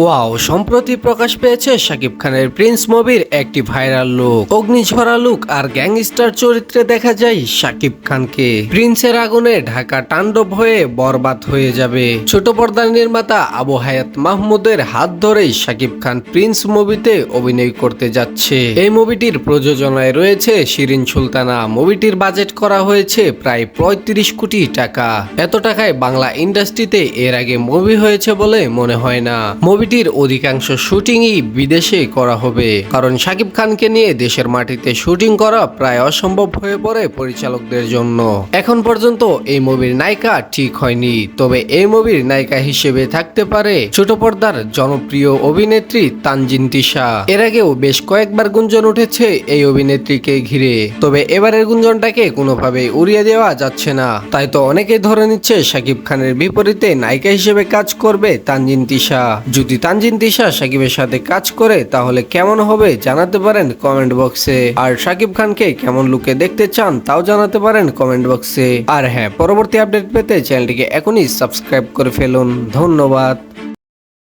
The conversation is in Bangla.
ওয়াও, সম্প্রতি প্রকাশ পেয়েছে শাকিব খানের প্রিন্স মুভির একটি ভাইরাল লুক। অগ্নিঝরা লুক আর গ্যাংস্টার চরিত্রে দেখা যায় শাকিব খানকে। প্রিন্সের আগুনে ঢাকা তাণ্ডব হয়ে বরবাদ হয়ে যাবে। ছোট পর্দার নির্মাতা আবু হায়াত মাহমুদের হাত ধরেই শাকিব খান প্রিন্স মুভিতে অভিনয় করতে যাচ্ছে। এই মুভিটির প্রযোজনায় রয়েছে শিরিন সুলতানা। মুভিটির বাজেট করা হয়েছে প্রায় পঁয়ত্রিশ কোটি টাকা। এত টাকায় বাংলা ইন্ডাস্ট্রিতে এর আগে মুভি হয়েছে বলে মনে হয় না। মুভিটির অধিকাংশ শুটিংই বিদেশে করা হবে। কারণ শাকিব খানকে নিয়ে দেশের মাটিতে শুটিং করা প্রায় অসম্ভব হয়ে পড়ে পরিচালকদের জন্য। এখন পর্যন্ত এই মুভির নায়িকা ঠিক হয়নি। তবে এই মুভির নায়িকা হিসেবে থাকতে পারে ছোট পর্দার জনপ্রিয় অভিনেত্রী তানজিন তিশা। এর আগেও বেশ কয়েকবার গুঞ্জন উঠেছে এই অভিনেত্রীকে ঘিরে। তবে এবারের গুঞ্জনটাকে কোনোভাবে উড়িয়ে দেওয়া যাচ্ছে না। তাই তো অনেকেই ধরে নিচ্ছে শাকিব খানের বিপরীতে নায়িকা হিসেবে কাজ করবে তানজিন তিশা। যদি তানজিন দিশা সাকিবের সাথে কাজ করে তাহলে কেমন হবে জানাতে পারেন কমেন্ট বক্সে। আর সাকিব খানকে কেমন লুকে দেখতে চান তাও জানাতে পারেন কমেন্ট বক্সে। আর হ্যাঁ পরবর্তী আপডেট পেতে চ্যানেলটিকে এখনই সাবস্ক্রাইব করে ফেলুন। ধন্যবাদ।